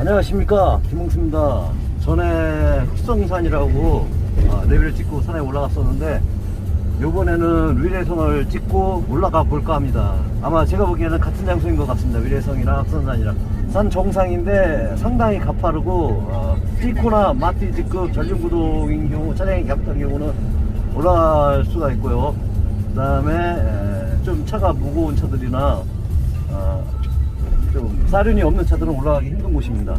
안녕하십니까. 김홍수입니다. 전에 흑성산이라고 아, 레벨을 찍고 산에 올라갔었는데 요번에는 위례성을 찍고 올라가 볼까 합니다. 아마 제가 보기에는 같은 장소인 것 같습니다. 위례성이랑 흑성산이랑. 산 정상인데 상당히 가파르고 어, 띠코나 마띠지급 전륜구동인 경우 차량이 겹던 경우는 올라갈 수가 있고요. 그 다음에 좀 차가 무거운 차들이나 어, 좀 사륜이 없는 차들은 올라가기 힘든 곳입니다.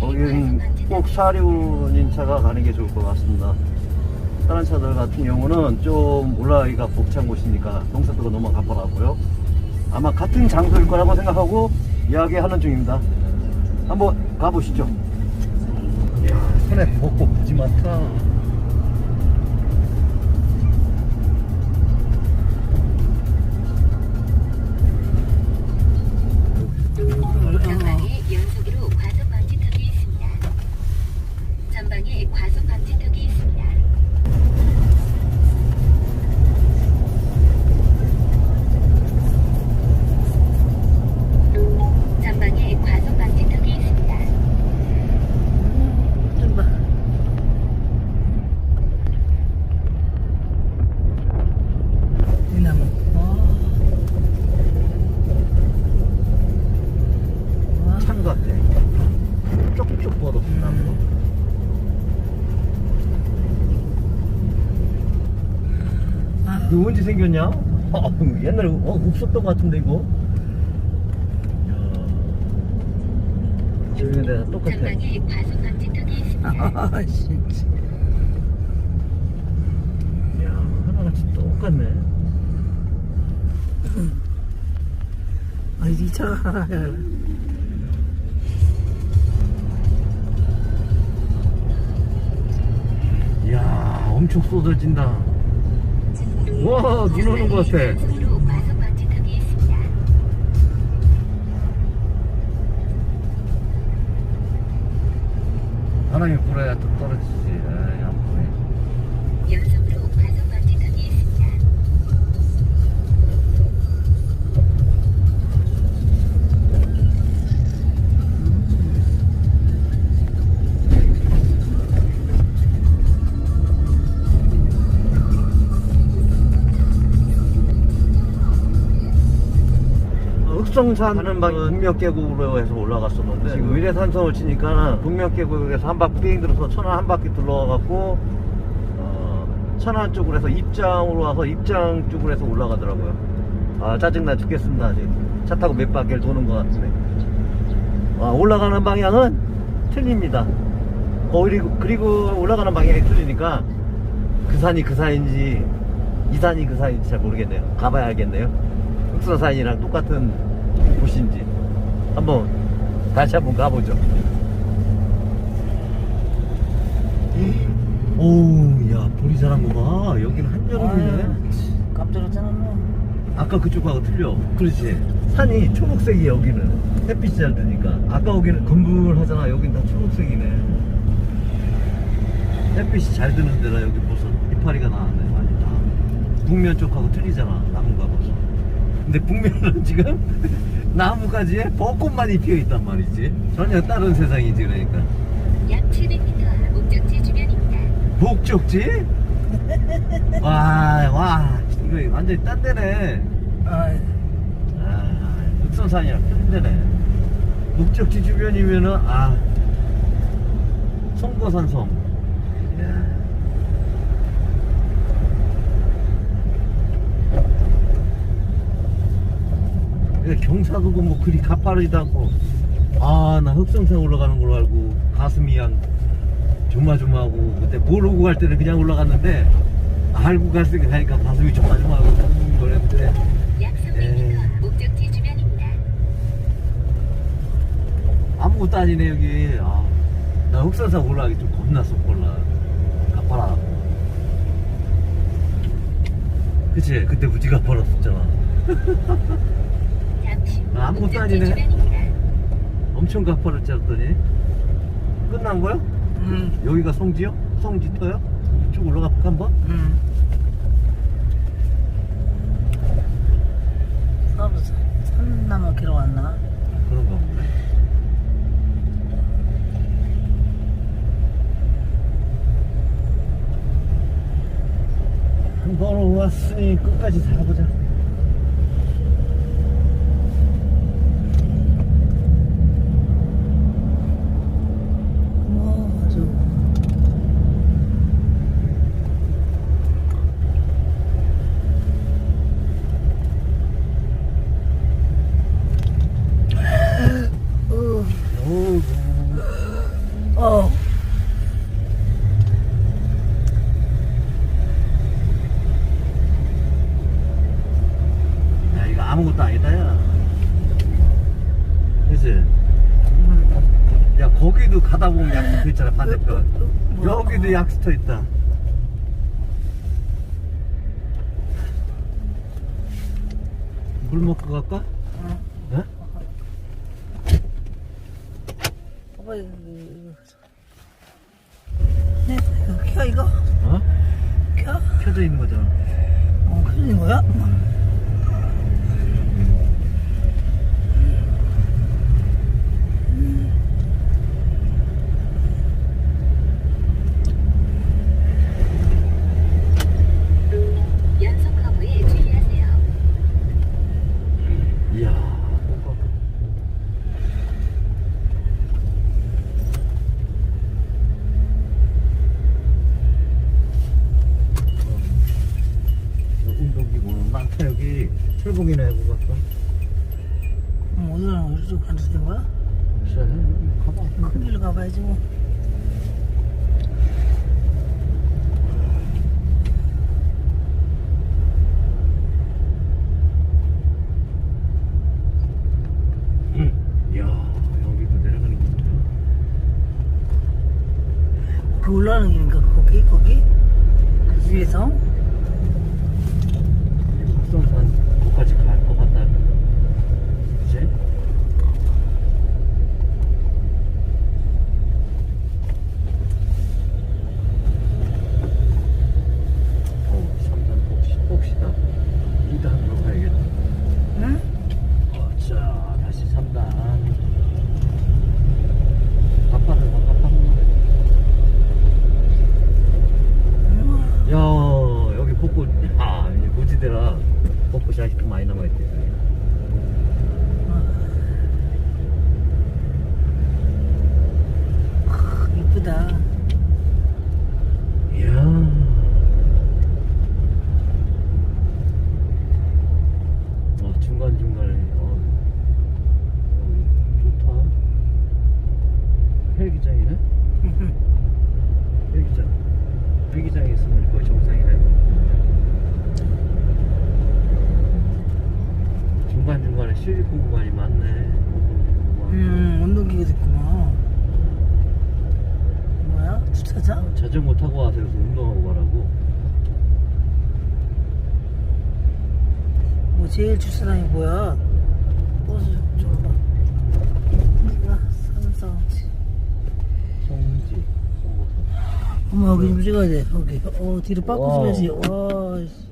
거기는 꼭 사륜인 차가 가는 게 좋을 것 같습니다. 다른 차들 같은 경우는 좀 올라가기가 벅찬 곳이니까 동사도가 너무 가파라고요. 아마 같은 장소일 거라고 생각하고 이야기하는 중입니다. 한번 가보시죠. 이야, 산에 벚꽃 무지 많다. 전방에 연속으로 이거 언제 생겼냐? 어, 옛날에 어, 없었던 것 같은데 이거. 이야. 지금 내가 똑같아. 전방에 과속 방지턱이 있습니다. 아, 진짜. 이야 하나같이 똑같네. 아, 이 차가 하나야. 이야 엄청 쏟아진다. 와, 눈 오는 것 같아. 바람이 불어야 또 떨어지지. 하는 방이 북녘계곡으로 해서 올라갔었는데 지금 위례산성을 치니까 북녘계곡에서 한 바퀴 빙 들어서 천안 한 바퀴 둘러가갖고 어, 천안 쪽으로 해서 입장으로 와서 입장 쪽으로 해서 올라가더라고요. 아 짜증나 죽겠습니다. 지금 차 타고 몇 바퀴를 도는 것 같은데. 아, 올라가는 방향은 틀립니다. 그리고, 그리고 올라가는 방향이 틀리니까 그 산이 그 산인지 이 산이 그 산인지 잘 모르겠네요. 가봐야 알겠네요. 흑서산이랑 똑같은 곳인지 한번 다시 한번 가보죠. 오우 야 볼이 잘한 거 봐. 여기는 한여름이네. 깜짝 놀랐잖아, 너. 아까 그쪽하고 틀려. 그렇지. 산이 초록색이 여기는 햇빛이 잘 드니까. 아까 거기는 검붉하잖아. 여긴 다 초록색이네. 햇빛이 잘 드는 데라 여기 벌써 이파리가 나왔네. 많이 다. 북면 쪽하고 틀리잖아. 나무가 벌써. 근데 북면은 지금 나무가지에 벚꽃만이 피어 있단 말이지. 전혀 다른 세상이지 그러니까. 약 700m 목적지 주변입니다. 목적지? 와, 와, 이거 완전히 딴 데네. 아, 아, 흑선산이랑 힘드네. 목적지 주변이면은 아 성거산성. 이야. 경사도도 뭐 그리 가파르지도 않고. 아 나 흑성산 올라가는 걸로 알고 가슴이 양 조마조마하고 그때 모르고 갈 때는 그냥 올라갔는데 알고 갔으니까 가니까 가슴이 조마조마하고 그랬는데. 300m 목적지 주변입니다. 아무것도 아니네 여기. 아, 나 흑산산 올라가기 좀 겁났어 몰라. 가파라 그치? 그때 무지 가파랐었잖아. 잠시 후 아, 아무것도 아니네. 엄청 가파를 짰더니 끝난 거야? 응. 여기가 송지요? 송지터요? 쭉 올라가 볼까 한번? 응. 서부 산나무 길어 왔나? 그런가 보네. 걸어왔으니 끝까지 다 보자. 있잖아 반대편. 여기도 약수터 있다. 골목구 갈까? 엄마 여기 좀 찍어야 돼. 여기. 어 뒤로 빠꾸 와. 줘야지. 와. 씨.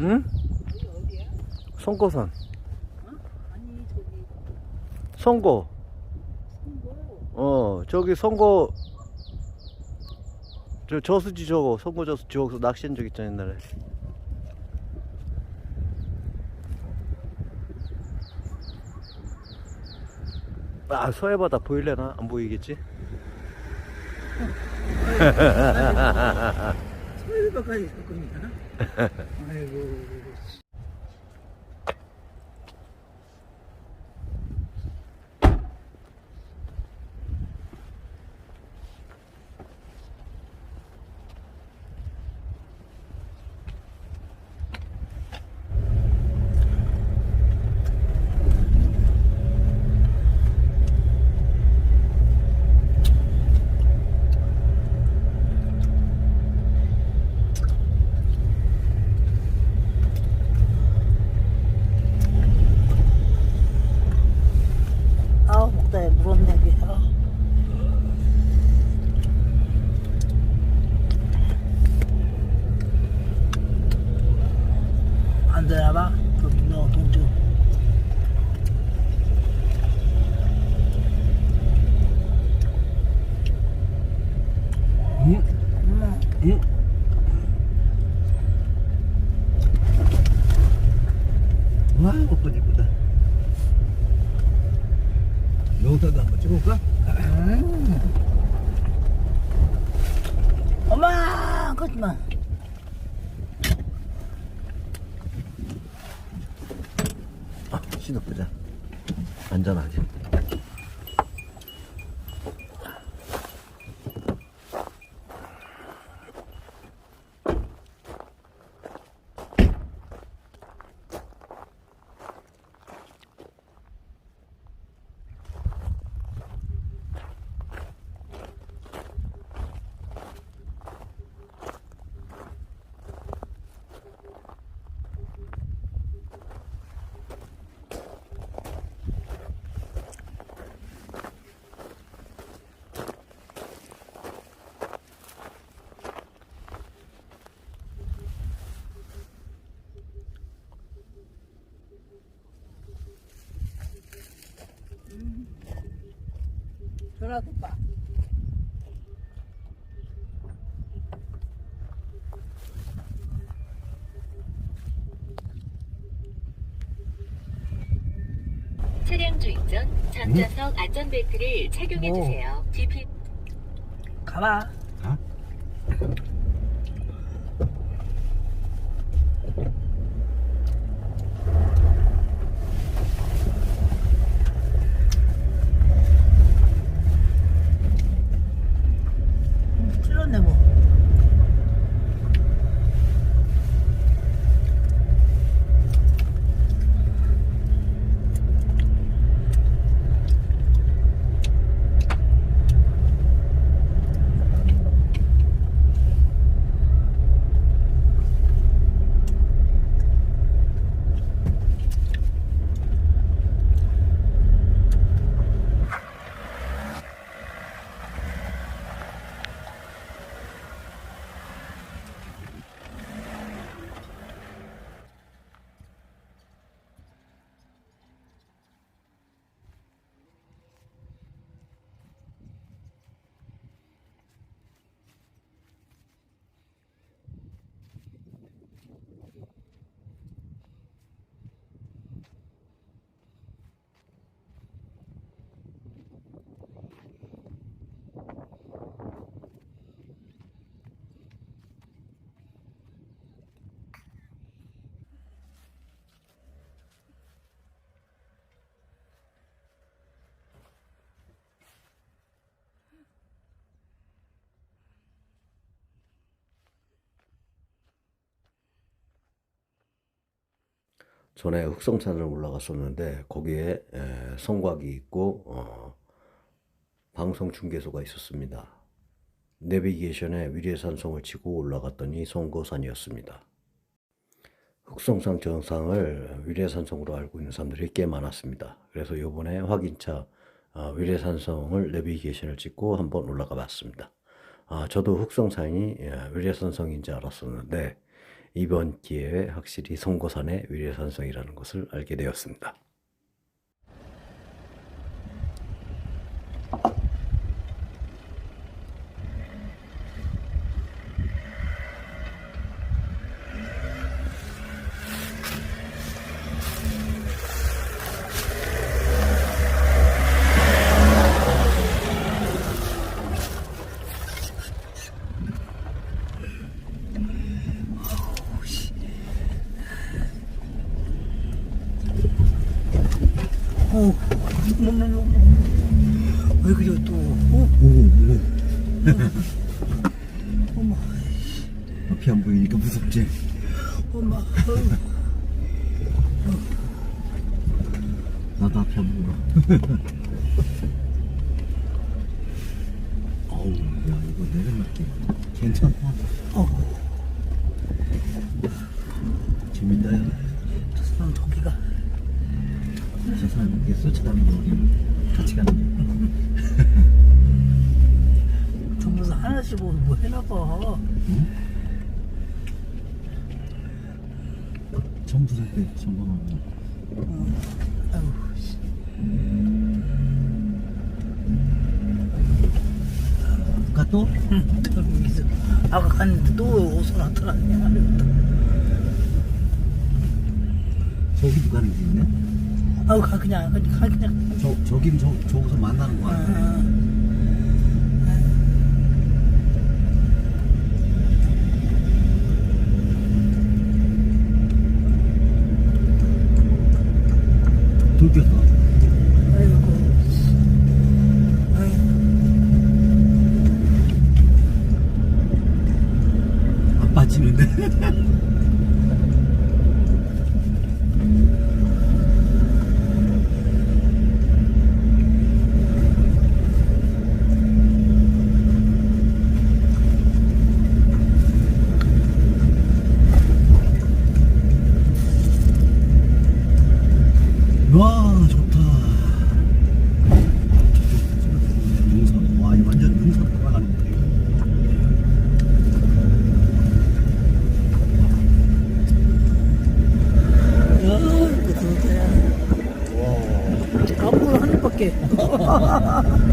응? 송고선. 송고 어 저기 송고 저 저수지 저거 송고 저수지 저기서 낚시한 적 있잖아 옛날에. 아 서해바다 보일래나? 안 보이겠지? 서해바까지 갈 겁니다. I 个嗯，嗯，嗯。 전화 오빠. 차량 주행 전 전좌석 안전벨트를 착용해 주세요. GP 가봐. 가? 음, 틀렸네, 뭐. 전에 흑성산을 올라갔었는데 거기에 에, 성곽이 있고 어, 방송 중계소가 있었습니다. 내비게이션에 위례산성을 치고 올라갔더니 송고산이었습니다. 흑성산 정상을 위례산성으로 알고 있는 사람들이 꽤 많았습니다. 그래서 요번에 확인차 어, 위례산성을 내비게이션을 찍고 한번 올라가 봤습니다. 아, 저도 흑성산이 예, 위례산성인지 알았었는데 이번 기회에 확실히 송고산의 위례산성이라는 것을 알게 되었습니다. 어, 뭐, 뭐, 뭐, 뭐. 왜 그래, 또. 어? 오, 엄마, 오. 앞이 안 보이니까 무섭지? 엄마. 어. 나도 앞이 안 보여. 어우, 야, 이거 내려갈게. 괜찮다. 어, 재밌다, 야. 저 사람 저기가. 저 사람 이렇게 쫓아가는 거 우리 같이 가는 거. 전부 다 하나씩 뭐, 뭐 해놔봐. 전부 전방하고. 아유, 씨. 가 또? 아까 갔는데 또 어디서 나타났냐. 저기도 가는 게 있네? 아우 가 그냥 그냥 가 그냥 저, 저긴 저, 저기서 만나는 거 아, 같아. 아. 돌 꼈어. 아이고 안 빠지는데. 와 좋다. 저쪽 능선. 와, 이 완전 능선 돌아가는 거 같아요. 야 이거 진짜야 아무거나 한 입밖에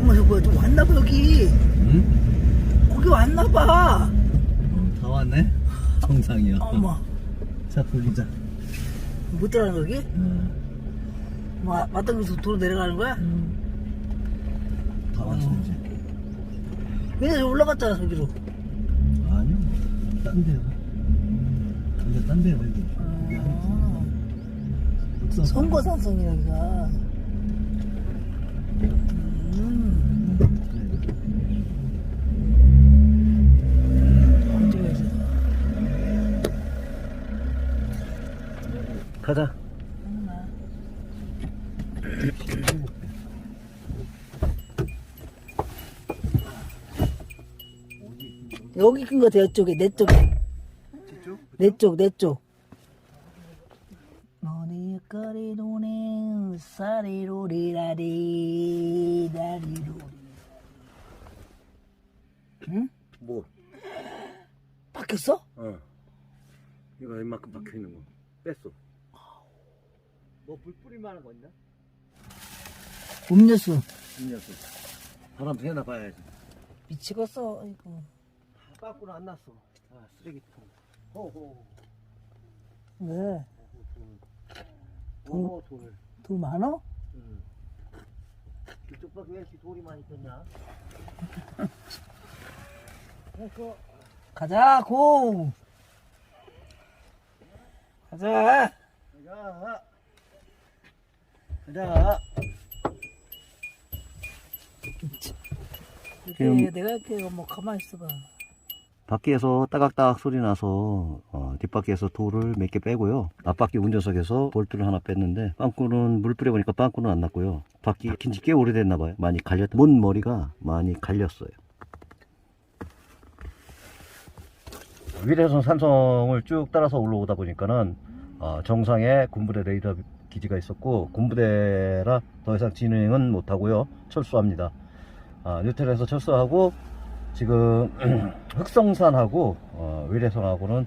어머 저거 좀 왔나봐 여기 응? 거기 왔나봐 어, 다 왔네? 정상이야. 어머 자, 돌리자. 못 들어가는 거기? 어, 뭐 그래서 도로 내려가는 거야? 다 왔어, 이제. 그냥 올라갔잖아 저기로 아니요. 딴 데요. 근데 딴 데요, 여기. 아. 선거산성이 여기가 음 어디가지? 가자. 여기 큰거 같아 이쪽에 내 쪽에 내 쪽 내쪽 너네 거리 도네 사리로리라리 라리로리 응? 뭐? 바뀌었어? 어. 이거 이만큼 박혀 있는 거 뺐어. 뭐불 뿌릴 만한 거 있나? 음료수 음료수. 바람 새나 봐야지. 미치겠어 아이고 빠꾸는 안 났어. 아 쓰레기통. 호호. 왜? 호호 돌. 돈 많어? 응. 이쪽 밖에 왜 이렇게 돌이 많이 떴냐? 가자 고 가자 가자. 가자. 이렇게 내가 이렇게 뭐 가만히 있어봐 밖에서 따각따각 소리 나서 어, 뒷바퀴에서 돌을 몇 개 빼고요. 앞바퀴 운전석에서 볼트를 하나 뺐는데 빵꾸는 물 뿌려보니까 빵꾸는 안 났고요. 바퀴 박힌 지 꽤 오래됐나 봐요. 많이 갈렸, 문 머리가 많이 갈렸어요. 위례선 산성을 쭉 따라서 올라오다 보니까는 어, 정상에 군부대 레이더 기지가 있었고 군부대라 더 이상 진행은 못하고요. 철수합니다. 아, 뉴텔에서 철수하고 지금 흑성산하고 어, 위례성하고는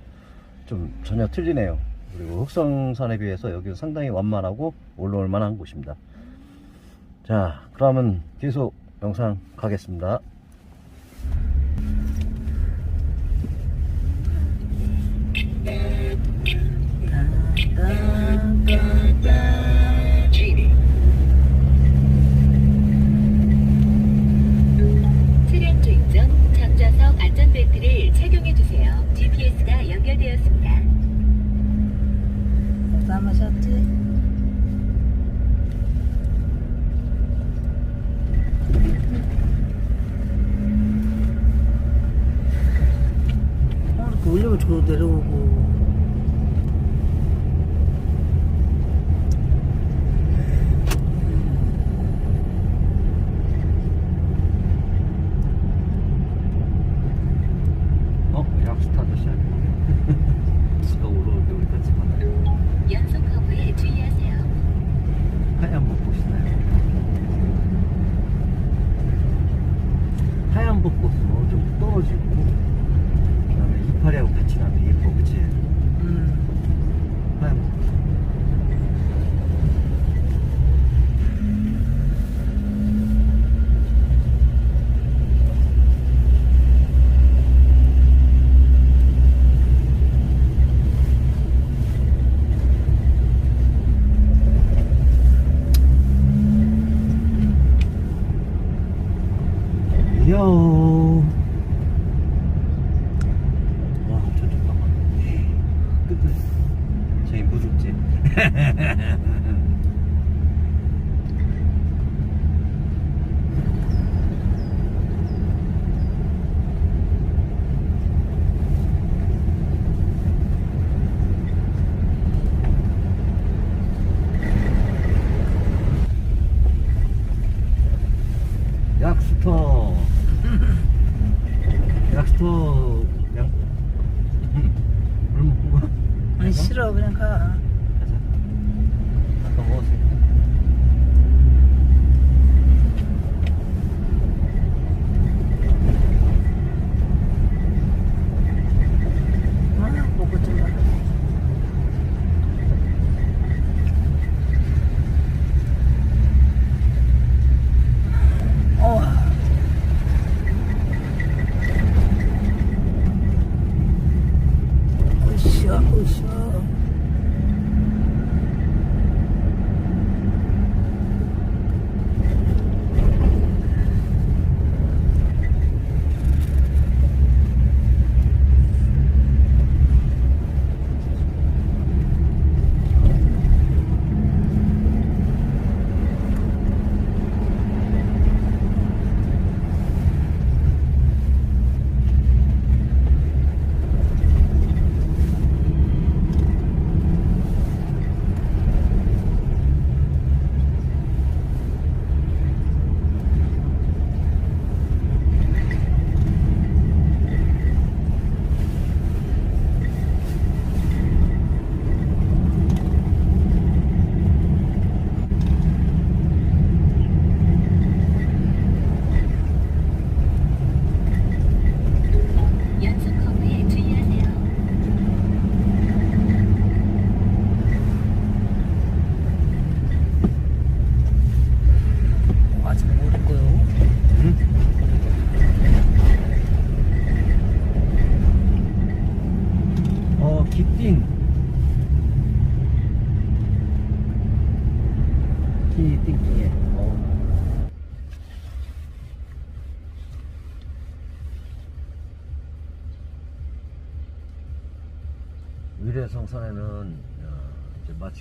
좀 전혀 틀리네요. 그리고 흑성산에 비해서 여기는 상당히 완만하고 올라올 만한 곳입니다. 자, 그러면 계속 영상 가겠습니다. 싫어 그냥 가.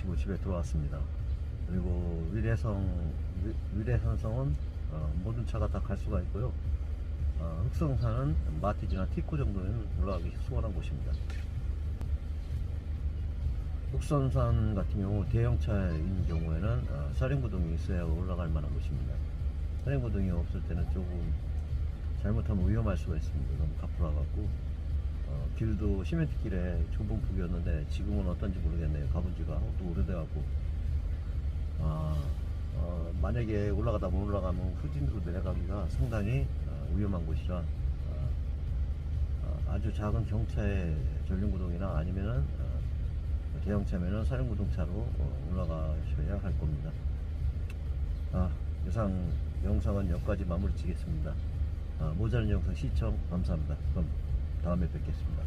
마치고 집에 들어왔습니다. 그리고 위례성 위- 위례산성은 어, 모든 차가 다 갈 수가 있고요. 어, 흑성산은 마티즈나 티코 정도는 올라가기 수월한 곳입니다. 흑선산 같은 경우 대형차인 경우에는 어, 사륜구동이 있어야 올라갈 만한 곳입니다. 사륜구동이 없을 때는 조금 잘못하면 위험할 수가 있습니다. 너무 가풀어갖고 어, 길도 시멘트 길에 좁은 폭이었는데 지금은 어떤지 모르겠네요. 가본 지가 또 오래돼갖고 아, 어, 만약에 올라가다 못 올라가면 후진으로 내려가기가 상당히 어, 위험한 곳이라 어, 어, 아주 작은 경차의 전륜구동이나 아니면은 어, 대형차면은 사륜구동차로 어, 올라가셔야 할 겁니다. 아, 이상 영상은 여기까지 마무리 지겠습니다. 아, 모자른 영상 시청 감사합니다. 그럼 다음에 뵙겠습니다.